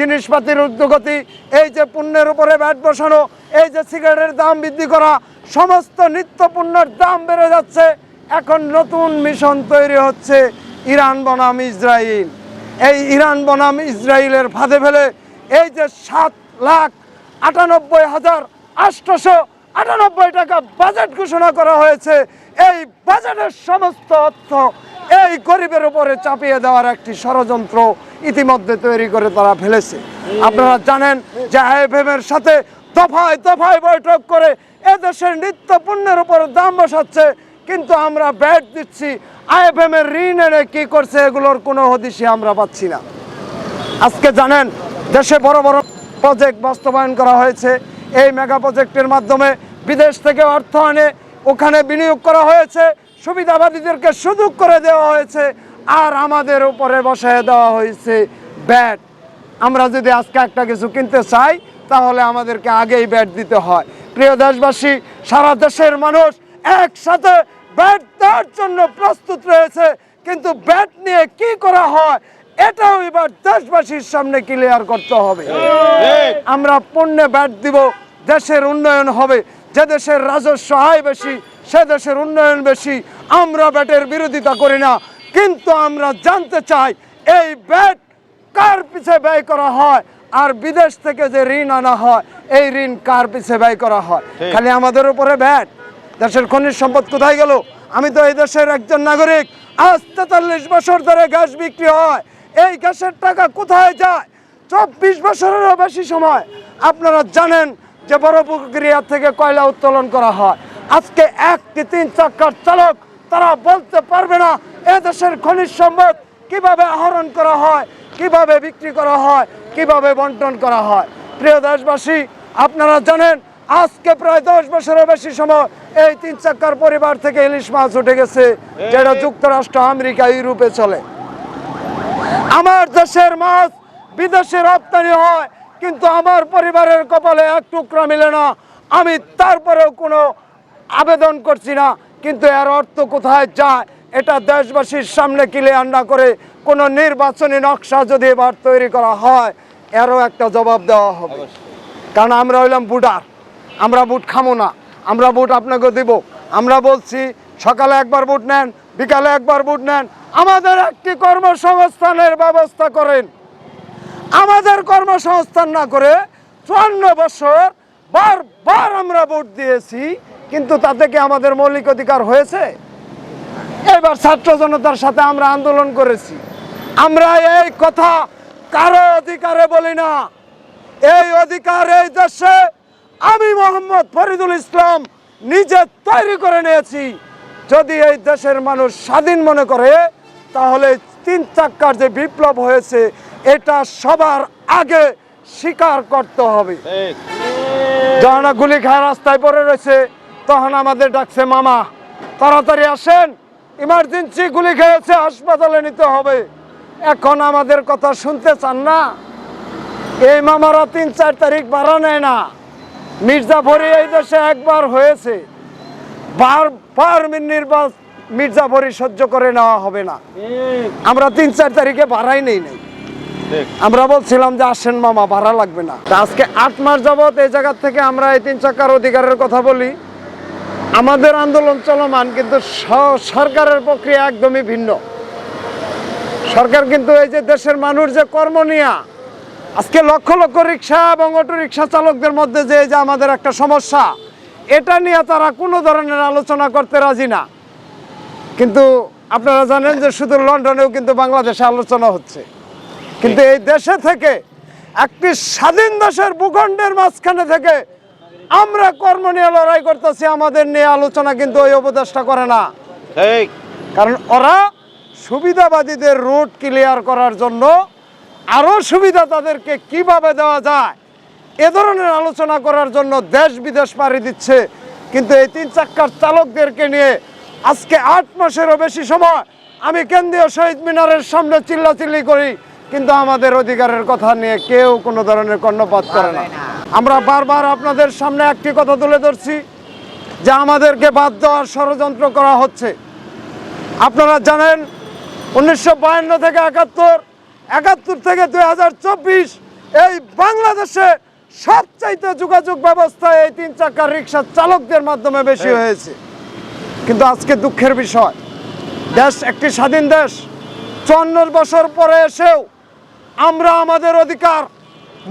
জিনিসপাতির উদ্যোগতি, এই যে পণ্যের উপরে ব্যাট বসানো, এই যে সিগারেটের দাম বৃদ্ধি করা, সমস্ত নিত্য পণ্যের দাম বেড়ে যাচ্ছে। এখন নতুন মিশন তৈরি হচ্ছে ইরান বনাম ইসরায়েল এই ইরান বনাম ইসরায়েলের ফাঁদে ফেলে এই যে সাত লাখ আটানব্বই হাজার আটশোশো আটানব্বই টাকা বাজেট ঘোষণা করা হয়েছে। এই বাজেটের সমস্ত অর্থ এই গরিবের উপরে চাপিয়ে দেওয়ার একটি ষড়যন্ত্র ইতিমধ্যে তৈরি করে তারা ফেলেছে। আপনারা জানেন যে আইএফএম এর সাথে দফায় দফায় বৈঠক করে এদেশের নিত্য পণ্যের উপর দাম বসাচ্ছে, কিন্তু আমরা ব্যাট দিচ্ছি আইএফএম এর ঋণ এনে কি করছে এগুলোর কোনো হদিশই আমরা পাচ্ছি না। আজকে জানেন দেশে বড় বড় প্রজেক্ট বাস্তবায়ন করা হয়েছে। এই মেগা প্রজেক্টের মাধ্যমে বিদেশ থেকে অর্থ আনে ওখানে বিনিয়োগ করা হয়েছে সুবিধাবাদীদেরকে সুযোগ করে দেওয়া হয়েছে আর আমাদের উপরে বসায় দেওয়া হয়েছে ব্যাট। আমরা যদি আজকে একটা কিছু কিনতে চাই তাহলে আমাদেরকে আগেই ব্যাট দিতে হয়। প্রিয় দেশবাসী সারা দেশের মানুষ একসাথে ব্যাট দেওয়ার জন্য প্রস্তুত রয়েছে কিন্তু ব্যাট নিয়ে কি করা হয় এটাও এবার দেশবাসীর সামনে ক্লিয়ার করতে হবে। আমরা পণ্যে ব্যাট দিব দেশের উন্নয়ন হবে যে দেশের রাজস্ব আয় বেশি সে দেশের উন্নয়ন বেশি আমরা ব্যাটের বিরোধিতা করি না। কিন্তু আমরা জানতে চাই এই ব্যাট কার পিছে ব্যয় করা হয়? আর বিদেশ থেকে যে ঋণ আনা হয় এই ঋণ কার পিছে ব্যয় করা হয়? খালি আমাদের উপরে ব্যাট। দেশের খনিজ সম্পদ কোথায় গেল? আমি তো এই দেশের একজন নাগরিক। আজ তেতাল্লিশ বছর ধরে গ্যাস বিক্রি হয়। এই গ্যাসের টাকা কোথায় যায়? চব্বিশ বছরেরও বেশি সময়। আপনারা জানেন যে বড় প্রক্রিয়া থেকে কয়লা উত্তোলন করা হয়। আজকে একটি তিন চাকার চালক, তারা বলতে পারবে না এ দেশের খনিজ সম্পদ কীভাবে আহরণ করা হয়, কীভাবে বিক্রি করা হয়, কীভাবে বন্টন করা হয়। প্রিয় দেশবাসী, আপনারা জানেন, আজকে প্রায় দশ বছরের বেশি সময় এই তিন চাকার পরিবার থেকে ইলিশ মাছ উঠে গেছে, যেটা যুক্তরাষ্ট্র, আমেরিকা, ইউরোপে চলে। আমার দেশের মাছ বিদেশে রপ্তানি হয় কিন্তু আমার পরিবারের কপালে এক টুকরা মিলে না। আমি তারপরেও কোনো আবেদন করছি না কিন্তু এর অর্থ কোথায় যায় এটা দেশবাসীর সামনে ক্লিয়ার না করে কোনো নির্বাচনী নকশা যদি এবার তৈরি করা হয় এরও একটা জবাব দেওয়া হবে। কারণ আমরা হইলাম বুটার আমরা বুট খামো না আমরা বুট আপনাকে দিব। আমরা বলছি সকালে একবার বুট নেন বিকালে একবার বুট নেন আমাদের একটি কর্মসংস্থানের ব্যবস্থা করেন। আমাদের কর্মসংস্থান না করে চুয়ান্ন বছর বারবার আমরা ভোট দিয়েছি, কিন্তু তাতে কি আমাদের মৌলিক অধিকার হয়েছে? এবার ছাত্র জনতার সাথে আমরা আন্দোলন করেছি। আমরা এই কথা কারও অধিকারে বলি না। এই অধিকার এই দেশে আমি মোহাম্মদ ফরিদুল ইসলাম নিজে তৈরি করে নিয়েছি। যদি এই দেশের মানুষ স্বাধীন মনে করে, তাহলে তিন চাক্কার যে বিপ্লব হয়েছে এটা সবার আগে স্বীকার করতে হবে। যখন গুলি খায় রাস্তায় পড়ে রয়েছে তখন আমাদের ডাকছে মামা। তাড়াতাড়ি আসেন। ইমার্জেন্সি গুলি খেয়েছে হাসপাতালে নিতে হবে। এখন আমাদের কথা শুনতে চান না। এই মামারা তিন চার তারিখ ভাড়া নেয় না। মির্জাফরি এই দেশে একবার হয়েছে। বারবার নির্বাচ মির্জাফরি সহ্য করে নেওয়া হবে না। আমরা তিন চার তারিখে বাড়াই নেই নাই। আমরা বলছিলাম যে আসেন মামা, ভাড়া লাগবে না। আজকে আট মাস যাবৎ এই জায়গা থেকে আমরা এই তিন চাকার অধিকারের কথা বলি। আমাদের আন্দোলন চলমান, কিন্তু সরকারের প্রক্রিয়া একদমই ভিন্ন। সরকার কিন্তু এই যে দেশের মানুষ যে কর্ম নিয়া, আজকে লক্ষ লক্ষ রিক্সা এবং অটো রিক্সা চালকদের মধ্যে যে যে আমাদের একটা সমস্যা, এটা নিয়ে তারা কোনো ধরনের আলোচনা করতে রাজি না। কিন্তু আপনারা জানেন যে শুধু লন্ডনেও কিন্তু বাংলাদেশে আলোচনা হচ্ছে। কিন্তু এই দেশে থেকে একটি স্বাধীন দেশের ভূখণ্ডের মাঝখানে থেকে আমরা কর্ম নিয়ে লড়াই করতেছি আমাদের নিয়ে আলোচনা কিন্তু ওই উপদেশটা করে না। ঠিক কারণ ওরা সুবিধাবাদীদের রুট ক্লিয়ার করার জন্য আরও সুবিধা তাদেরকে কীভাবে দেওয়া যায় এ ধরনের আলোচনা করার জন্য দেশ বিদেশ পাড়ি দিচ্ছে। কিন্তু এই তিন চাক্কার চালকদেরকে নিয়ে আজকে আট মাসেরও বেশি সময় আমি কেন্দ্রীয় শহীদ মিনারের সামনে চিল্লাচিল্লি করি। কিন্তু আমাদের অধিকারের কথা নিয়ে কেউ কোনো ধরনের কর্ণপাত করে না। আমরা বারবার আপনাদের সামনে একটি কথা তুলে ধরছি যে আমাদেরকে বাদ দেওয়ার ষড়যন্ত্র করা হচ্ছে। আপনারা জানেন উনিশশো বায়ান্ন থেকে একাত্তর একাত্তর থেকে দুই হাজার চব্বিশ এই বাংলাদেশে সবচাইতে যোগাযোগ ব্যবস্থা এই তিন চাকার রিক্সা চালকদের মাধ্যমে বেশি হয়েছে। কিন্তু আজকে দুঃখের বিষয় দেশ একটি স্বাধীন দেশ চুয়ান্ন বছর পরে এসেও আমরা আমাদের অধিকার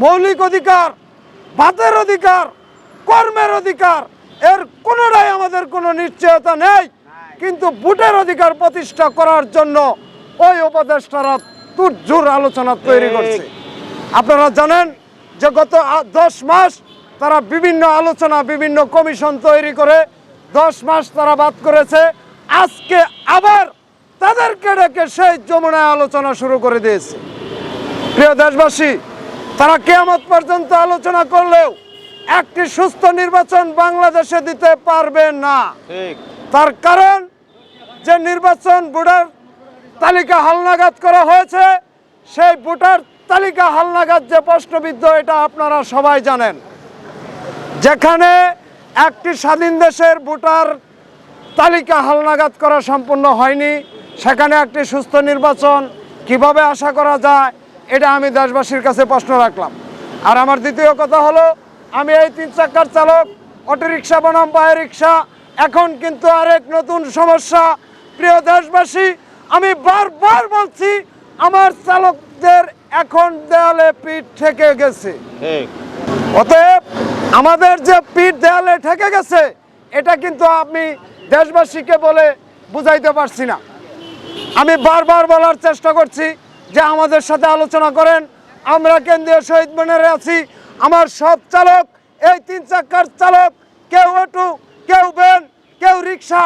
মৌলিক অধিকার ভাতের অধিকার কর্মের অধিকার এর কোনোটাই আমাদের কোনো নিশ্চয়তা নেই। কিন্তু ভোটের অধিকার প্রতিষ্ঠা করার জন্য ওই উপদেষ্টারা তুরজোর আলোচনা তৈরি করছে। আপনারা জানেন যে গত দশ মাস তারা বিভিন্ন আলোচনা বিভিন্ন কমিশন তৈরি করে দশ মাস তারা বাদ করেছে। আজকে আবার তাদেরকে ডেকে সেই যমুনায় আলোচনা শুরু করে দিয়েছে। প্রিয় দেশবাসী তারা কেয়ামত পর্যন্ত আলোচনা করলেও একটি সুস্থ নির্বাচন বাংলাদেশে দিতে পারবে না। তার কারণ যে নির্বাচন ভোটার তালিকা হালনাগাদ করা হয়েছে সেই ভোটার তালিকা হালনাগাদ যে প্রশ্নবিদ্ধ এটা আপনারা সবাই জানেন। যেখানে একটি স্বাধীন দেশের ভোটার তালিকা হালনাগাদ করা সম্পূর্ণ হয়নি সেখানে একটি সুস্থ নির্বাচন কীভাবে আশা করা যায় এটা আমি দেশবাসীর কাছে প্রশ্ন রাখলাম। আর আমার দ্বিতীয় কথা হলো আমি এই তিন চাকার চালক অটোরিকশা বনাম বায়ো রিক্সা এখন কিন্তু আরেক নতুন সমস্যা। প্রিয় দেশবাসী আমি বারবার বলছি আমার চালকদের এখন দেয়ালে পিঠ ঠেকে গেছে। অতএব আমাদের যে পিঠ দেয়ালে ঠেকে গেছে এটা কিন্তু আমি দেশবাসীকে বলে বুঝাইতে পারছি না। আমি বারবার বলার চেষ্টা করছি যে আমাদের সাথে আলোচনা করেন, আমরা কেন্দ্রীয় শহীদ মিনারে আছি। আমার সব চালক, এই তিন চাকার চালক, কেউ অটো, কেউ ভ্যান, কেউ রিক্সা,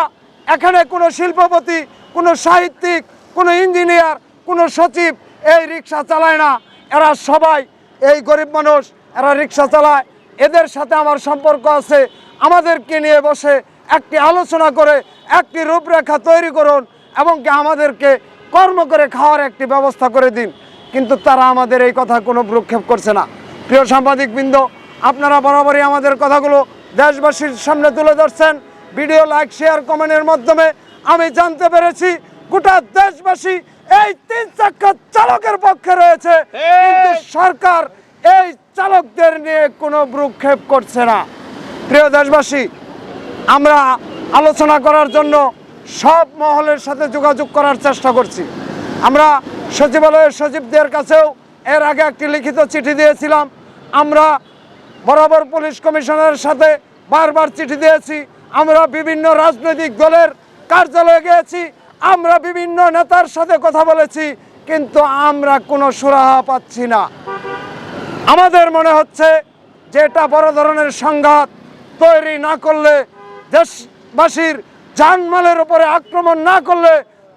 এখানে কোনো শিল্পপতি, কোনো সাহিত্যিক, কোনো ইঞ্জিনিয়ার, কোনো সচিব এই রিক্সা চালায় না। এরা সবাই এই গরিব মানুষ, এরা রিক্সা চালায়। এদের সাথে আমার সম্পর্ক আছে। আমাদেরকে নিয়ে বসে একটি আলোচনা করে, একটি রূপরেখা তৈরি করুন এবং কি আমাদেরকে কর্ম করে খাওয়ার একটি ব্যবস্থা করে দিন কিন্তু তারা আমাদের এই কথা কোনো ভ্রুক্ষেপ করছে না। প্রিয় সাংবাদিক বৃন্দ আপনারা বরাবরই আমাদের কথাগুলো দেশবাসীর সামনে তুলে ধরছেন। ভিডিও লাইক শেয়ার কমেন্টের মাধ্যমে আমি জানতে পেরেছি গোটা দেশবাসী এই তিন চাক্কা চালকের পক্ষে রয়েছে। কিন্তু সরকার এই চালকদের নিয়ে কোনো ভ্রুক্ষেপ করছে না। প্রিয় দেশবাসী আমরা আলোচনা করার জন্য সব মহলের সাথে যোগাযোগ করার চেষ্টা করছি। আমরা সচিবালয়ের সচিবদের কাছেও এর আগে একটি লিখিত চিঠি দিয়েছিলাম। আমরা বরাবর পুলিশ কমিশনারের সাথে বারবার চিঠি দিয়েছি। আমরা বিভিন্ন রাজনৈতিক দলের কার্যালয়ে গিয়েছি। আমরা বিভিন্ন নেতার সাথে কথা বলেছি। কিন্তু আমরা কোনো সুরাহা পাচ্ছি না। আমাদের মনে হচ্ছে যে এটা বড় ধরনের সংঘাত তৈরি না করলে দেশবাসীর জানমালের উপরে আক্রমণ না করলে,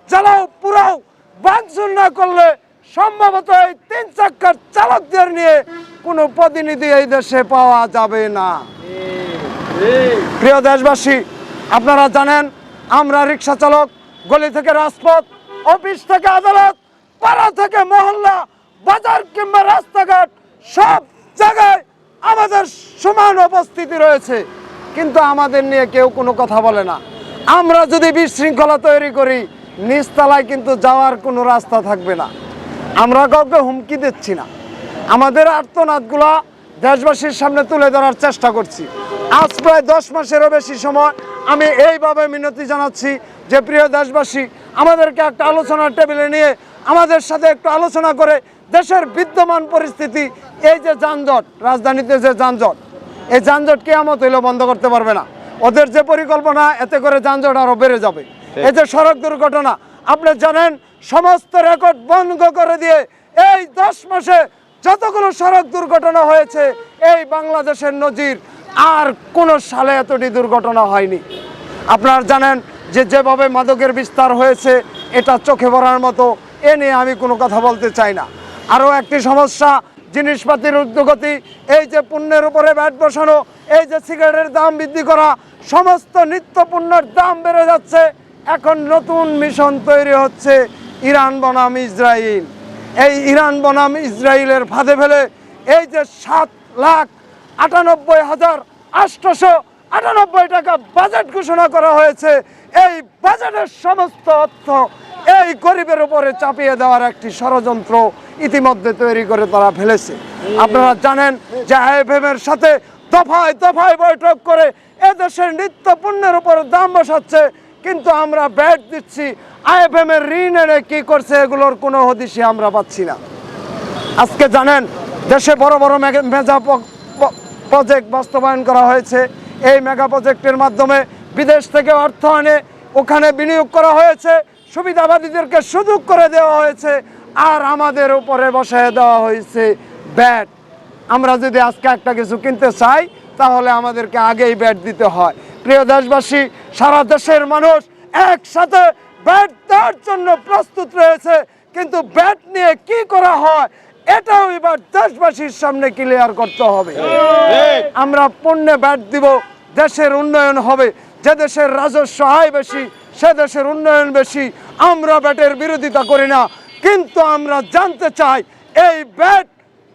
জ্বালাও, পুরাও ভাঙচুর না করলে সম্ভবত এই তিন চাক্কার চালকদের নিয়ে কোনো প্রতিনিধি এই দেশে পাওয়া যাবে না। প্রিয় দেশবাসী, আপনারা জানেন, আমরা রিক্সা চালক, গলি থেকে রাজপথ, অফিস থেকে আদালত, পাড়া থেকে মহল্লা, বাজার কিংবা রাস্তাঘাট, সব জায়গায় আমাদের সমান উপস্থিতি রয়েছে। কিন্তু আমাদের নিয়ে কেউ কোনো কথা বলে না। আমরা যদি বিশৃঙ্খলা তৈরি করি, নিচতলায় কিন্তু যাওয়ার কোনো রাস্তা থাকবে না। আমরা কাউকে হুমকি দিচ্ছি না। আমাদের আর্তনাদগুলা দেশবাসীর সামনে তুলে ধরার চেষ্টা করছি। আজ প্রায় দশ মাসেরও বেশি সময় আমি এইভাবে মিনতি জানাচ্ছি যে, প্রিয় দেশবাসী, আমাদেরকে একটা আলোচনার টেবিলে নিয়ে আমাদের সাথে একটু আলোচনা করে দেশের বিদ্যমান পরিস্থিতি, এই যে যানজট, রাজধানীতে যে যানজট, এই যানজট কেয়ামত হইলেও বন্ধ করতে পারবে না। ওদের যে পরিকল্পনা এতে করে যানজট আরও বেড়ে যাবে। এই যে সড়ক দুর্ঘটনা আপনি জানেন সমস্ত রেকর্ড বন্ধ করে দিয়ে এই দশ মাসে যতগুলো সড়ক দুর্ঘটনা হয়েছে এই বাংলাদেশের নজির আর কোনো সালে এতটি দুর্ঘটনা হয়নি। আপনারা জানেন যে যেভাবে মাদকের বিস্তার হয়েছে এটা চোখে পড়ার মতো এ নিয়ে আমি কোনো কথা বলতে চাই না। আরও একটি সমস্যা জিনিসপাতির উদ্যোগতি, এই যে পণ্যের উপরে ব্যাট বসানো, এই যে সিগারেটের দাম বৃদ্ধি করা, সমস্ত নিত্য পণ্যের দাম বেড়ে যাচ্ছে। এখন নতুন মিশন তৈরি হচ্ছে ইরান বনাম ইসরায়েল এই ইরান বনাম ইসরায়েলের ফাঁদে ফেলে এই যে সাত লাখ আটানব্বই হাজার আটশোশো আটানব্বই টাকা বাজেট ঘোষণা করা হয়েছে। এই বাজেটের সমস্ত অর্থ এই গরিবের উপরে চাপিয়ে দেওয়ার একটি ষড়যন্ত্র ইতিমধ্যে তৈরি করে তারা ফেলেছে। আপনারা জানেন যে আইএফএম এর সাথে দফায় দফায় বৈঠক করে এদেশের নিত্য পণ্যের উপর দাম বসাচ্ছে, কিন্তু আমরা ব্যাট দিচ্ছি আইএফএম এর ঋণ এনে কি করছে এগুলোর কোনো হদিশই আমরা পাচ্ছি না। আজকে জানেন, দেশে বড় বড় মেগা- প- প্রজেক্ট বাস্তবায়ন করা হয়েছে। এই মেগা প্রজেক্টের মাধ্যমে বিদেশ থেকে অর্থ আনে ওখানে বিনিয়োগ করা হয়েছে সুবিধাবাদীদেরকে সুযোগ করে দেওয়া হয়েছে আর আমাদের উপরে বসায় দেওয়া হয়েছে ব্যাট। আমরা যদি আজকে একটা কিছু কিনতে চাই তাহলে আমাদেরকে আগেই ব্যাট দিতে হয়। প্রিয় দেশবাসী সারা দেশের মানুষ একসাথে ব্যাট দেওয়ার জন্য প্রস্তুত রয়েছে কিন্তু ব্যাট নিয়ে কি করা হয় এটাও এবার দেশবাসীর সামনে ক্লিয়ার করতে হবে। আমরা পণ্যে ব্যাট দিব দেশের উন্নয়ন হবে যে দেশের রাজস্ব আয় বেশি সে দেশের উন্নয়ন বেশি আমরা ব্যাটের বিরোধিতা করি না। কিন্তু আমরা জানতে চাই এই ব্যাট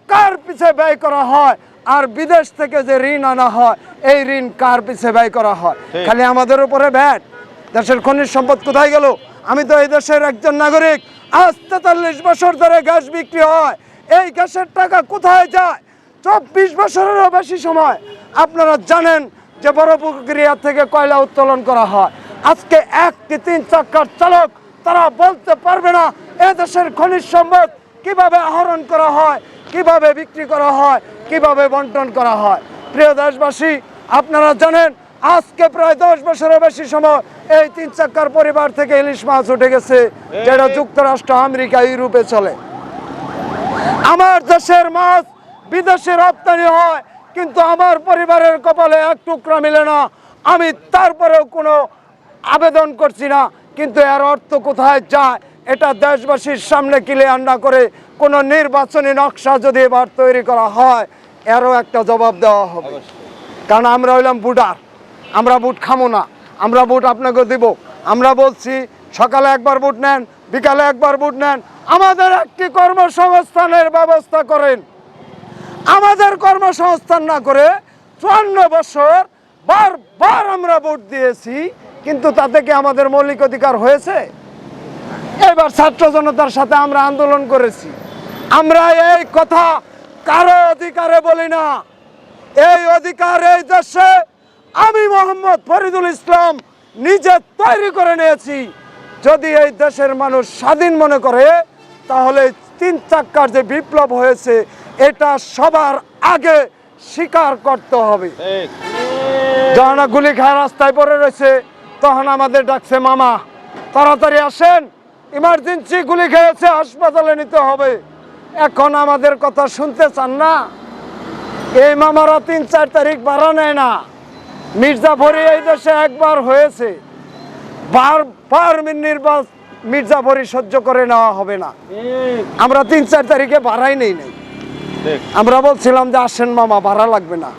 কার পিছে ব্যয় করা হয়? আর বিদেশ থেকে যে ঋণ আনা হয় এই ঋণ কার পিছে ব্যয় করা হয়? খালি আমাদের উপরে ব্যাট। দেশের খনিজ সম্পদ কোথায় গেল? আমি তো এই দেশের একজন নাগরিক। আজ তেতাল্লিশ বছর ধরে গ্যাস বিক্রি হয়। এই গ্যাসের টাকা কোথায় যায়? চব্বিশ বছরেরও বেশি সময়। আপনারা জানেন যে বড় প্রক্রিয়া থেকে কয়লা উত্তোলন করা হয়। আজকে একটি তিন চাকার চালক তারা বলতে পারবে না এ দেশের খনিজ সম্পদ কীভাবে আহরণ করা হয় কীভাবে বিক্রি করা হয় কীভাবে বন্টন করা হয়। প্রিয় দেশবাসী আপনারা জানেন আজকে প্রায় দশ বছরের বেশি সময় এই তিন চাকার পরিবার থেকে ইলিশ মাছ উঠে গেছে যেটা যুক্তরাষ্ট্র আমেরিকা ইউরোপে চলে। আমার দেশের মাছ বিদেশে রপ্তানি হয় কিন্তু আমার পরিবারের কপালে এক টুকরা মিলে না। আমি তারপরেও কোনো আবেদন করছি না কিন্তু এর অর্থ কোথায় যায় এটা দেশবাসীর সামনে ক্লিয়ার না করে কোনো নির্বাচনী নকশা যদি এবার তৈরি করা হয় এরও একটা জবাব দেওয়া হবে। কারণ আমরা হইলাম বুটার আমরা বুট খামো না আমরা বুট আপনাকে দিব। আমরা বলছি সকালে একবার বুট নেন বিকালে একবার বুট নেন আমাদের একটি কর্মসংস্থানের ব্যবস্থা করেন। আমাদের কর্মসংস্থান না করে চুয়ান্ন বছর বারবার আমরা ভোট দিয়েছি, কিন্তু তাতে কি আমাদের মৌলিক অধিকার হয়েছে? এবার ছাত্র জনতার সাথে আমরা আন্দোলন করেছি। আমরা এই কথা কারও অধিকারে বলি না। এই অধিকার এই দেশে আমি মোহাম্মদ ফরিদুল ইসলাম নিজে তৈরি করে নিয়েছি। যদি এই দেশের মানুষ স্বাধীন মনে করে, তাহলে তিন চাক্কার যে বিপ্লব হয়েছে এটা সবার আগে স্বীকার করতে হবে। যখন গুলি খায় রাস্তায় পড়ে রয়েছে তখন আমাদের ডাকছে মামা তাড়াতাড়ি আসেন। ইমার্জেন্সি গুলি খেয়েছে হাসপাতালে নিতে হবে। এখন আমাদের কথা শুনতে চান না। এই মামারা তিন চার তারিখ ভাড়া নেয় না। মির্জাফরি এই দেশে একবার হয়েছে। বারবার নির্বাচ মির্জাফরি সহ্য করে নেওয়া হবে না। আমরা তিন চার তারিখে ভাড়াই নেই নাই। আমরা বলছিলাম যে আসেন মামা ভাড়া লাগবে না।